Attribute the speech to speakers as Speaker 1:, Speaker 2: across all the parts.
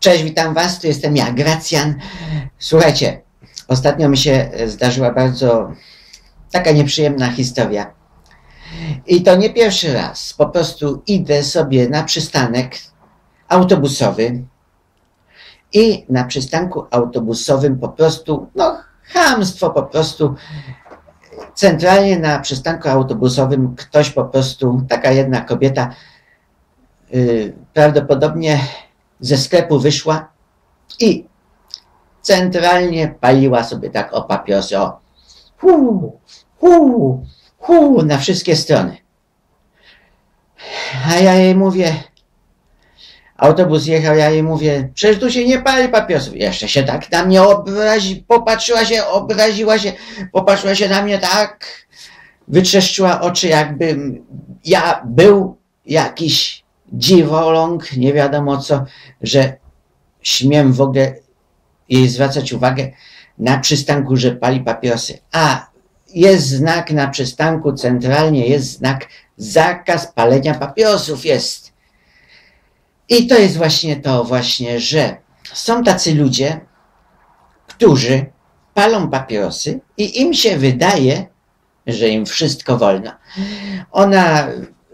Speaker 1: Cześć, witam Was, tu jestem ja, Gracjan. Słuchajcie, ostatnio mi się zdarzyła bardzo taka nieprzyjemna historia. I to nie pierwszy raz. Po prostu idę sobie na przystanek autobusowy i na przystanku autobusowym po prostu, no chamstwo po prostu. Centralnie na przystanku autobusowym ktoś po prostu, taka jedna kobieta, yy, prawdopodobnie ze sklepu wyszła i centralnie paliła sobie tak o papierosy, o hu, hu, hu, na wszystkie strony. A ja jej mówię, autobus jechał, ja jej mówię, przecież tu się nie pali papierosów. Jeszcze się tak na mnie obrazi, popatrzyła się, obraziła się, popatrzyła się na mnie tak, wytrzeszczyła oczy, jakbym ja był jakiś dziwoląg, nie wiadomo co, że śmiem w ogóle jej zwracać uwagę na przystanku, że pali papierosy. A jest znak na przystanku, centralnie jest znak zakaz palenia papierosów jest. I to jest właśnie to właśnie, że są tacy ludzie, którzy palą papierosy i im się wydaje, że im wszystko wolno. Ona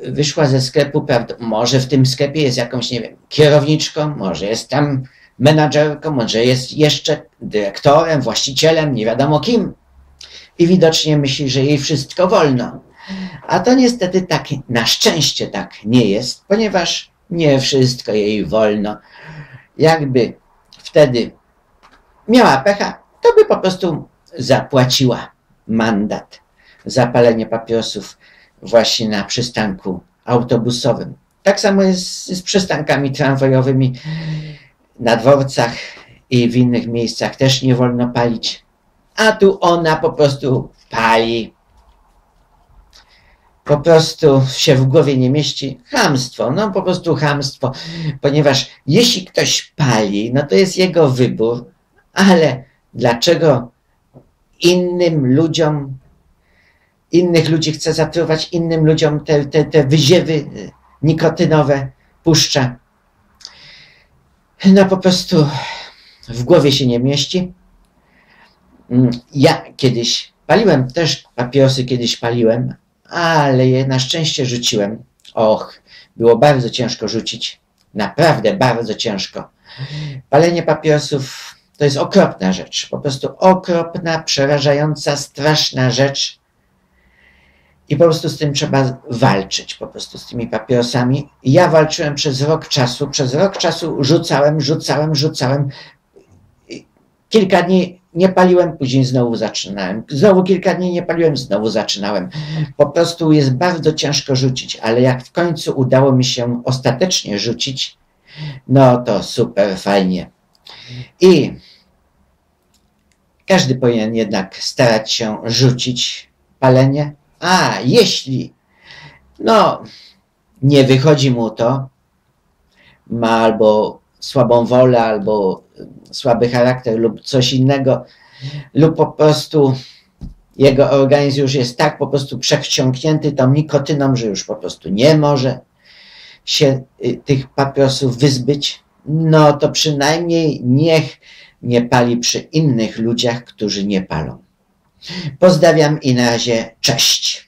Speaker 1: wyszła ze sklepu, prawda, może w tym sklepie jest jakąś, nie wiem, kierowniczką, może jest tam menadżerką, może jest jeszcze dyrektorem, właścicielem, nie wiadomo kim. I widocznie myśli, że jej wszystko wolno. A to niestety tak, na szczęście tak nie jest, ponieważ nie wszystko jej wolno. Jakby wtedy miała pecha, to by po prostu zapłaciła mandat za palenie papierosów właśnie na przystanku autobusowym. Tak samo jest z przystankami tramwajowymi na dworcach i w innych miejscach też nie wolno palić. A tu ona po prostu pali. Po prostu się w głowie nie mieści. Chamstwo, no po prostu chamstwo. Ponieważ jeśli ktoś pali, no to jest jego wybór, ale dlaczego innym ludziom innych ludzi chce zatruwać innym ludziom te, te, te wyziewy nikotynowe puszcza. No po prostu w głowie się nie mieści. Mm, ja kiedyś paliłem też papierosy, kiedyś paliłem, ale je na szczęście rzuciłem. Och, było bardzo ciężko rzucić. Naprawdę bardzo ciężko. Palenie papierosów to jest okropna rzecz. Po prostu okropna, przerażająca, straszna rzecz i po prostu z tym trzeba walczyć, po prostu z tymi papierosami. Ja walczyłem przez rok czasu, przez rok czasu rzucałem, rzucałem, rzucałem. Kilka dni nie paliłem, później znowu zaczynałem. Znowu kilka dni nie paliłem, znowu zaczynałem. Po prostu jest bardzo ciężko rzucić, ale jak w końcu udało mi się ostatecznie rzucić, no to super fajnie. I każdy powinien jednak starać się rzucić palenie, a jeśli. No, nie wychodzi mu to, ma albo słabą wolę, albo słaby charakter lub coś innego, lub po prostu jego organizm już jest tak po prostu przewciągnięty tą nikotyną, że już po prostu nie może się y, tych papierosów wyzbyć, no to przynajmniej niech nie pali przy innych ludziach, którzy nie palą. Pozdrawiam i na razie cześć.